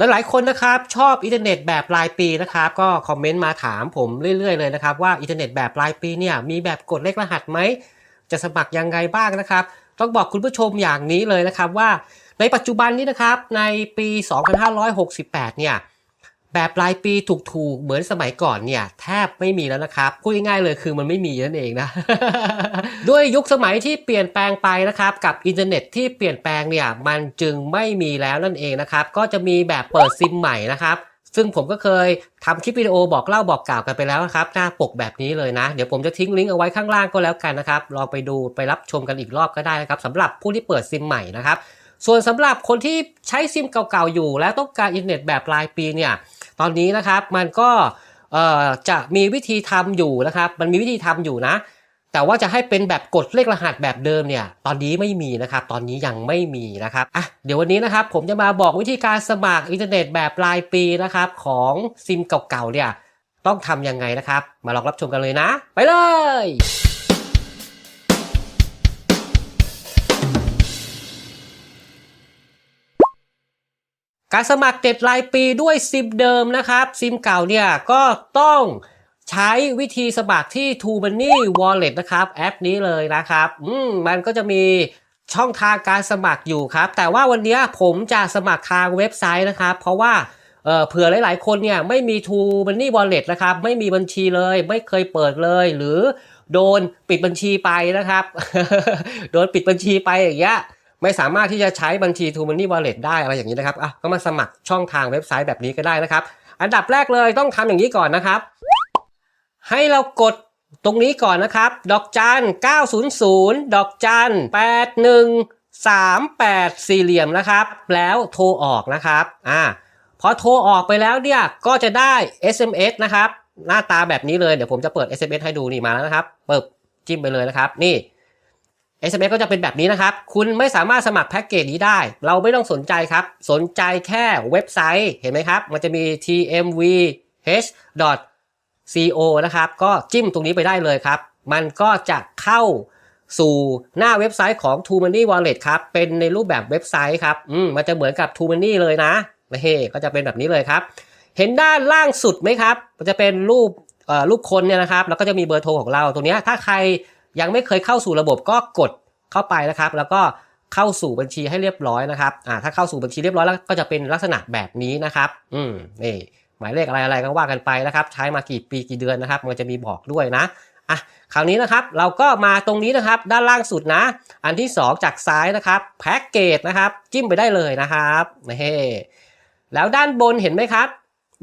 ลหลายคนนะครับชอบอินเทอร์เน็ตแบบรายปีนะครับก็คอมเมนต์มาถามผมเรื่อยๆเลยนะครับว่าอินเทอร์เน็ตแบบรายปีเนี่ยมีแบบกดเลขรหัสไหมจะสมัครยังไงบ้างนะครับ ต้องบอกคุณผู้ชมอย่างนี้เลยนะครับว่าในปัจจุบันนี้นะครับในปี 2568 เนี่ย แบบรายปีถูกๆ เหมือนสมัยก่อนเนี่ย แทบไม่มีแล้วนะครับพูดง่ายๆเลยคือมันไม่มีนั่นเองนะ ด้วยยุคสมัยที่เปลี่ยนแปลงไปนะครับ กับอินเทอร์เน็ตที่เปลี่ยนแปลงเนี่ย มันจึงไม่มีแล้วนั่นเองนะครับ ก็จะมีแบบเปิดซิมใหม่นะครับ ซึ่งผมก็เคยทำคลิปวิดีโอบอกเล่าบอกกล่าวกันไปแล้วนะครับ หน้าปกแบบนี้เลยนะ เดี๋ยวผมจะทิ้งลิงก์เอาไว้ข้างล่างก็แล้วกันนะครับลองไปดูไปรับชมกันอีกรอบก็ได้นะครับสำหรับผู้ที่เปิดซิมใหม่นะครับส่วนสำหรับคนที่ใช้ซิมเก่าๆอยู่ และต้องการอินเทอร์เน็ตแบบรายปีเนี่ย ตอนนี้นะครับมันก็จะมีวิธีทำอยู่นะครับ มันมีวิธีทำอยู่นะ แต่ว่าจะให้เป็นแบบกดเลขรหัสแบบเดิมเนี่ย ตอนนี้ไม่มีนะครับ ตอนนี้ยังไม่มีนะครับอะเดี๋ยววันนี้นะครับ ผมจะมาบอกวิธีการสมัครอินเทอร์เน็ตแบบรายปีนะครับ ของซิมเก่าๆเนี่ยต้องทำยังไงนะครับ มาลองรับชมกันเลยนะ ไปเลย การสมัครเด็ดรายปีด้วยซิมเดิมนะครับ ซิมเก่าเนี่ยก็ต้องใช้วิธีสมัครที่ t o Money Wallet นะครับ แอปนี้เลยนะครับ อืมมันก็จะมีช่องทางการสมัครอยู่ครับ แต่ว่าวันนี้ผมจะสมัครทางเว็บไซต์นะครับ เพราะว่าเเผื่อหลาย ๆ คนเนี่ยไม่มี t o Money Wallet นะครับ ไม่มีบัญชีเลย ไม่เคยเปิดเลย หรือโดนปิดบัญชีไปนะครับ โดนปิดบัญชีไปอย่างเงี้ย ไม่สามารถที่จะใช้บัญชี t o Money Wallet ได้อะไรอย่างนี้นะครับอะก็มาสมัครช่องทางเว็บไซต์แบบนี้ก็ได้นะครับ อันดับแรกเลยต้องทำอย่างนี้ก่อนนะครับ ให้เรากดตรงนี้ก่อนนะครับ ดอกจัน 900 ดอกจัน 81 38 สี่เหลี่ยมนะครับ แล้วโทรออกนะครับอ่าพอโทรออกไปแล้วเนี่ยก็จะได้ SMS นะครับ หน้าตาแบบนี้เลยเดี๋ยวผมจะเปิด SMS ให้ดูนี่มาแล้วนะครับเปิดจิ้มไปเลยนะครับ นี่ SMS ก็จะเป็นแบบนี้นะครับ คุณไม่สามารถสมัครแพ็กเกจนี้ได้ เราไม่ต้องสนใจครับ สนใจแค่เว็บไซต์ เห็นไหมครับ มันจะมี tmvh.co นะครับ ก็จิ้มตรงนี้ไปได้เลยครับ มันก็จะเข้าสู่หน้าเว็บไซต์ของ t o Money Wallet ครับ เป็นในรูปแบบเว็บไซต์ครับ อืม มันจะเหมือนกับ t o Money เลยนะเฮ้ก็จะเป็นแบบนี้เลยครับ เห็นด้านล่างสุดไหมครับ มันจะเป็นรูปเอ่อรูปคนเนี่ยนะครับ แล้วก็จะมีเบอร์โทรของเรา ตรงนี้ถ้าใคร ยังไม่เคยเข้าสู่ระบบก็กดเข้าไปนะครับ แล้วก็เข้าสู่บัญชีให้เรียบร้อยนะครับอ่าถ้าเข้าสู่บัญชีเรียบร้อยแล้วก็จะเป็นลักษณะแบบนี้นะครับ อืมนี่หมายเลขอะไรอะไรก็ว่ากันไปนะครับ ใช้มากี่ปีกี่เดือนนะครับ มันจะมีบอกด้วยนะอะคราวนี้นะครับเราก็มาตรงนี้นะครับ ด้านล่างสุดนะ อันที่ 2 จากซ้ายนะครับแพ็กเกจนะครับ จิ้มไปได้เลยนะครับนี่แล้วด้านบนเห็นไหมครับ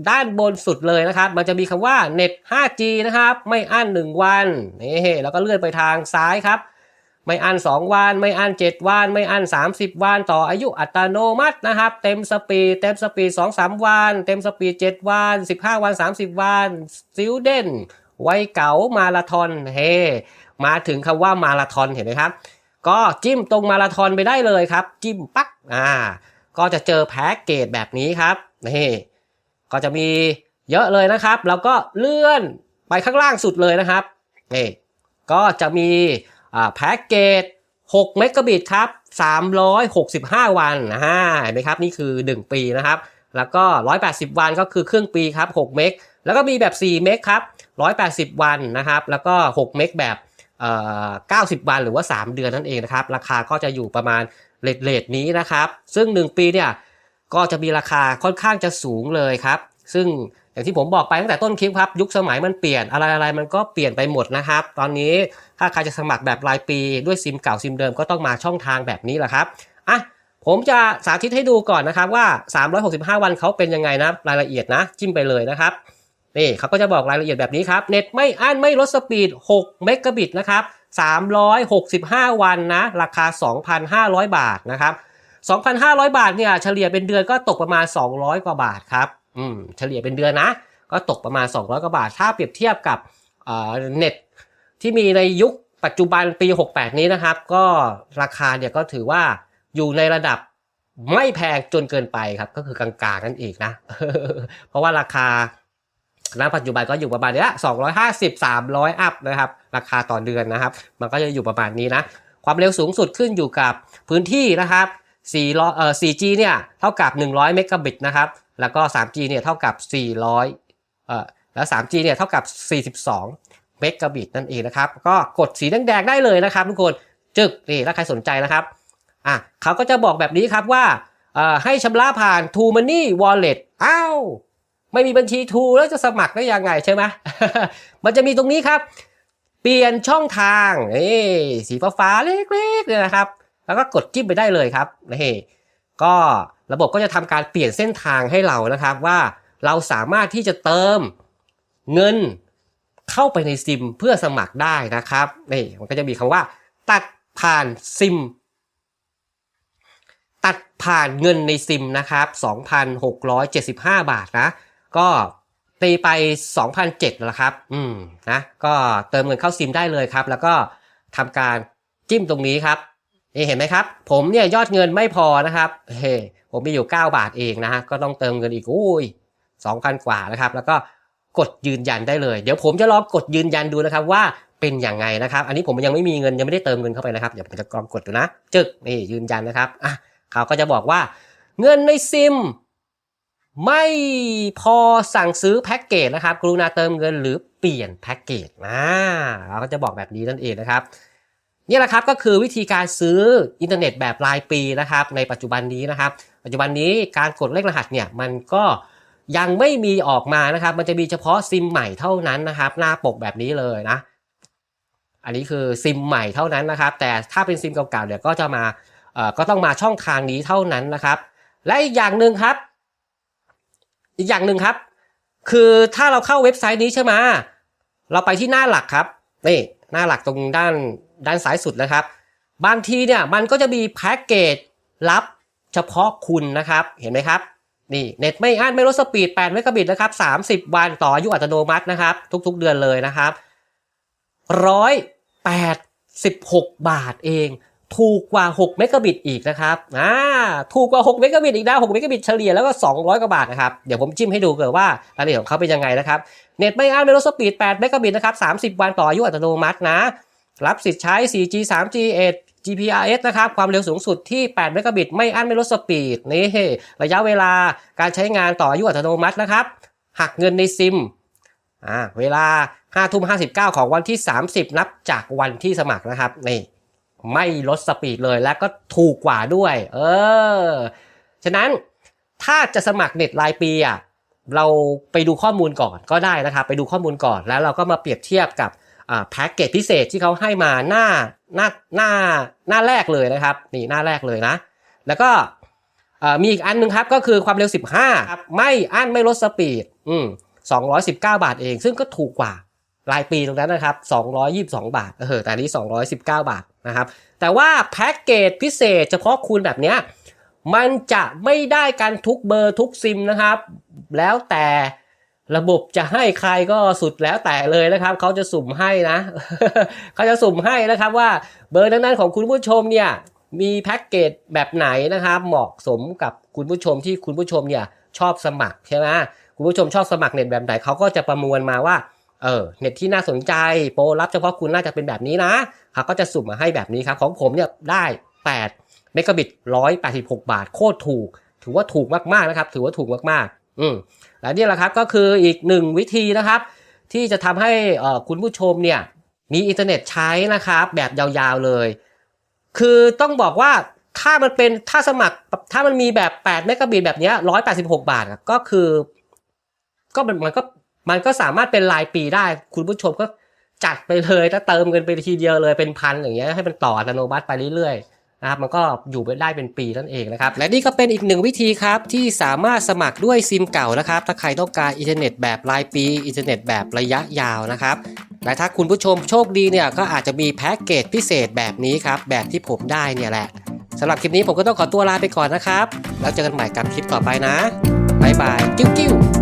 ด้านบนสุดเลยนะครับ มันจะมีคำว่าเน็ต 5G นะครับ ไม่อั้น 1 วันนี่แล้วก็เลื่อนไปทางซ้ายครับ ไม่อั้น 2 วัน ไม่อั้น 7 วัน ไม่อั้น 30 วัน ต่ออายุอัตโนมัตินะครับ เต็มสปีด เต็มสปีด 2-3 วัน เต็มสปีด 7 วัน 15 วัน 30 วันซิลเดนไวยเก๋ามาราธอนเฮมาถึงคำว่ามาราธอนเห็นไหมครับ ก็จิ้มตรงมาราธอนไปได้เลยครับ จิ้มปักอ่า ก็จะเจอแพ็กเกจแบบนี้ครับนี่ ก็จะมีเยอะเลยนะครับ แล้วก็เลื่อนไปข้างล่างสุดเลยนะครับนี่ก็จะมีแพ็กเกจ6เมกะบิตครับ 365 วันนะฮะเห็นไหมครับ นี่คือ 1 ปีนะครับ แล้วก็ 180 วันก็คือครึ่งปีครับ 6 เมก แล้วก็มีแบบ 4 เมกครับ 180 วันนะครับ แล้วก็ 6 เมกแบบ90 วันหรือว่า 3 เดือนนั่นเองนะครับ ราคาก็จะอยู่ประมาณเลทเลทนี้นะครับ ซึ่ง 1 ปีเนี่ย ก็จะมีราคาค่อนข้างจะสูงเลยครับ ซึ่งอย่างที่ผมบอกไปตั้งแต่ต้นคลิปครับ ยุคสมัยมันเปลี่ยนอะไรอะไรมันก็เปลี่ยนไปหมดนะครับ ตอนนี้ถ้าใครจะสมัครแบบรายปีด้วยซิมเก่าซิมเดิมก็ต้องมาช่องทางแบบนี้แหละครับอะผมจะสาธิตให้ดูก่อนนะครับว่า 365 วันเขาเป็นยังไงนะรายละเอียดนะ จิ้มไปเลยนะครับนี่เขาก็จะบอกรายละเอียดแบบนี้ครับเน็ตไม่อั้นไม่ลดสปีด6เมกะบิตนะครับ365 วันนะ ราคา 2,500 บาทนะครับ 2,500 บาทเนี่ยเฉลี่ยเป็นเดือนก็ตกประมาณ 200 กว่าบาทครับอืมเฉลี่ยเป็นเดือนนะ ก็ตกประมาณ 200 กว่าบาท ถ้าเปรียบเทียบกับเอ่อเน็ตที่มีในยุคปัจจุบันปี 68 นี้นะครับ ก็ราคาเนี่ยก็ถือว่าอยู่ในระดับไม่แพงจนเกินไปครับ ก็คือกลางๆนั่นเองนะ เพราะว่าราคาณปัจจุบันก็อยู่ประมาณนี้ย250 300 อัพนะครับ ราคาต่อเดือนนะครับ มันก็จะอยู่ประมาณนี้นะ ความเร็วสูงสุดขึ้นอยู่กับพื้นที่นะครับ 400เอ่อ 4G เนี่ยเท่ากับ 100 เมกะบิตนะครับ แล้วก็ 3G เนี่ยเท่ากับ 400เอ่อแล้ว 3G เนี่ยเท่ากับ 42 เมกะบิตนั่นเองนะครับ ก็กดสีแดงๆได้เลยนะครับทุกคนจึกนี่ถ้าใครสนใจนะครับอะเขาก็จะบอกแบบนี้ครับว่าเอ่อให้ชำระผ่าน t ู e Money Wallet อ้าวไม่มีบัญชี t ูแล้วจะสมัครได้ยังไงใช่ไหมมันจะมีตรงนี้ครับ เปลี่ยนช่องทางนี่สีฟ้าๆเล็กๆเนี่ยนะครับ แล้วก็กดจิ้มไปได้เลยครับนี่ก็ระบบก็จะทำการเปลี่ยนเส้นทางให้เรานะครับว่าเราสามารถที่จะเติมเงินเข้าไปในซิมเพื่อสมัครได้นะครับนี่มันก็จะมีคำว่า ตัดผ่านซิม ตัดผ่านเงินในซิมนะครับ2,675 บาทนะ ก็ตีไป 2,007แล้วครับ อืมนะก็เติมเงินเข้าซิมได้เลยครับ แล้วก็ทำการจิ้มตรงนี้ครับ นี่เห็นไหมครับ ผมเนี่ยยอดเงินไม่พอนะครับเฮ้ผมมีอยู่ 9 บาทเองนะฮะก็ต้องเติมเงินอีกอุ้ย2,000กว่านะครับ แล้วก็กดยืนยันได้เลย เดี๋ยวผมจะลองกดยืนยันดูนะครับว่าเป็นอย่างไงนะครับ อันนี้ผมยังไม่มีเงินยังไม่ได้เติมเงินเข้าไปนะครับเดี๋ยวผมจะลองกดดูนะ จึกนี่ยืนยันนะครับอะเขาก็จะบอกว่า เงินในซิม ไม่พอสั่งซื้อแพ็กเกจนะครับกรุณาเติมเงินหรือเปลี่ยนแพ็กเกจนะเราก็จะบอกแบบนี้นั่นเองนะครับ นี่แหละครับก็คือวิธีการซื้ออินเทอร์เน็ตแบบรายปีนะครับ ในปัจจุบันนี้นะครับ ปัจจุบันนี้การกดเลขรหัสเนี่ยมันก็ยังไม่มีออกมานะครับ มันจะมีเฉพาะซิมใหม่เท่านั้นนะครับ หน้าปกแบบนี้เลยนะ อันนี้คือซิมใหม่เท่านั้นนะครับ แต่ถ้าเป็นซิมเก่าๆเนี่ยก็จะมาเอ่อก็ต้องมาช่องทางนี้เท่านั้นนะครับ และอีกอย่างหนึ่งครับ อีกอย่างหนึ่งครับ คือถ้าเราเข้าเว็บไซต์นี้ใช่ไหมเราไปที่หน้าหลักครับนี่หน้าหลักตรงด้าน ด้านซ้ายสุดนะครับ บางทีเนี่ยมันก็จะมีแพ็กเกจลับเฉพาะคุณนะครับ เห็นไหมครับ นี่เน็ตไม่อั้นไม่ลดสปีด8เมกะบิตนะครับ 30 วันต่ออายุอัตโนมัตินะครับ ทุกๆเดือนเลยนะครับ186บาทเอง ถูกกว่า 6 เมกะบิตอีกนะครับอ่าถูกกว่า 6 เมกะบิตอีกนะ6เมกะบิตเฉลี่ยแล้วก็ 200 กว่าบาทนะครับ เดี๋ยวผมจิ้มให้ดูเกิดว่ารายละเอียดของเขาเป็นยังไงนะครับ เน็ตไม่อั้นไม่ลดสปีด8เมกะบิตนะครับ 30 วันต่ออายุอัตโนมัตินะ รับสิทธิ์ใช้ 4G 3G 8 GPRS นะครับ ความเร็วสูงสุดที่8เมกะบิตไม่อั้นไม่ลดสปีด นี่ ระยะเวลาการใช้งานต่ออายุอัตโนมัตินะครับ หักเงินในซิม อ่า เวลา5ทุ่ม59 ของวันที่ 30 นับจากวันที่สมัครนะครับ นี่ ไม่ลดสปีดเลยและก็ถูกกว่าด้วย เออ ฉะนั้นถ้าจะสมัครเน็ตรายปีอะ เราไปดูข้อมูลก่อนก็ได้นะครับ ไปดูข้อมูลก่อนแล้วเราก็มาเปรียบเทียบกับ แพ็กเกจพิเศษที่เขาให้มาหน้าหน้าหน้าหน้าแรกเลยนะครับ นี่หน้าแรกเลยนะ แล้วก็เอ่อมีอีกอันหนึงครับก็คือความเร็ว 15ครับไม่อั้นไม่ลดสปีดอืม219 บาทเอง ซึ่งก็ถูกกว่ารายปีตรงนั้นนะครับ 222 บาท เออ แต่อันนี้ 219 บาทนะครับ แต่ว่าแพ็กเกจพิเศษเฉพาะคุณแบบเนี้ย มันจะไม่ได้กันทุกเบอร์ทุกซิมนะครับ แล้วแต่ ระบบจะให้ใครก็สุดแล้วแต่เลยนะครับเขาจะสุ่มให้นะเขาจะสุ่มให้นะครับว่าเบอร์นั้นๆของคุณผู้ชมเนี่ยมีแพ็กเกจแบบไหนนะครับเหมาะสมกับคุณผู้ชมที่คุณผู้ชมเนี่ยชอบสมัครใช่ไหมคุณผู้ชมชอบสมัครเน็ตแบบไหนเขาก็จะประมวลมาว่าเออเน็ตที่น่าสนใจโปรรับเฉพาะคุณน่าจะเป็นแบบนี้นะเขาก็จะสุ่มมาให้แบบนี้ครับของผมเนี่ยได้ 8 เมกะบิต 186 บาท โคตรถูก ถือว่าถูกมากๆนะครับ ถือว่าถูกมากๆ อืมและนี่แหละครับก็คืออีกหนึ่งวิธีนะครับ ที่จะทำให้คุณผู้ชมเนี่ยมีอินเทอร์เน็ตใช้นะครับ แบบยาวๆเลย คือต้องบอกว่าถ้ามันเป็นถ้าสมัครถ้ามันมีแบบ8เมกะบิตแบบนี้ย186บาทก็คือ ก็มันมันก็มันก็สามารถเป็นรายปีได้ คุณผู้ชมก็จัดไปเลยถ้าเติมเงินไปทีเดียวเลยเป็นพันอย่างเงี้ยให้มันต่ออัตโนมัติไปเรื่อยๆ นะครับมันก็อยู่ไปได้เป็นปีนั่นเองนะครับ และนี่ก็เป็นอีกหนึ่งวิธีครับที่สามารถสมัครด้วยซิมเก่านะครับ ถ้าใครต้องการอินเทอร์เน็ตแบบรายปี อินเทอร์เน็ตแบบระยะยาวนะครับและถ้าคุณผู้ชมโชคดีเนี่ยก็อาจจะมีแพ็กเกจพิเศษแบบนี้ครับ แบบที่ผมได้เนี่ยแหละสำหรับคลิปนี้ผมก็ต้องขอตัวลาไปก่อนนะครับ แล้วเจอกันใหม่กับคลิปต่อไปนะบ๊ายบาย กิ้วกิ้ว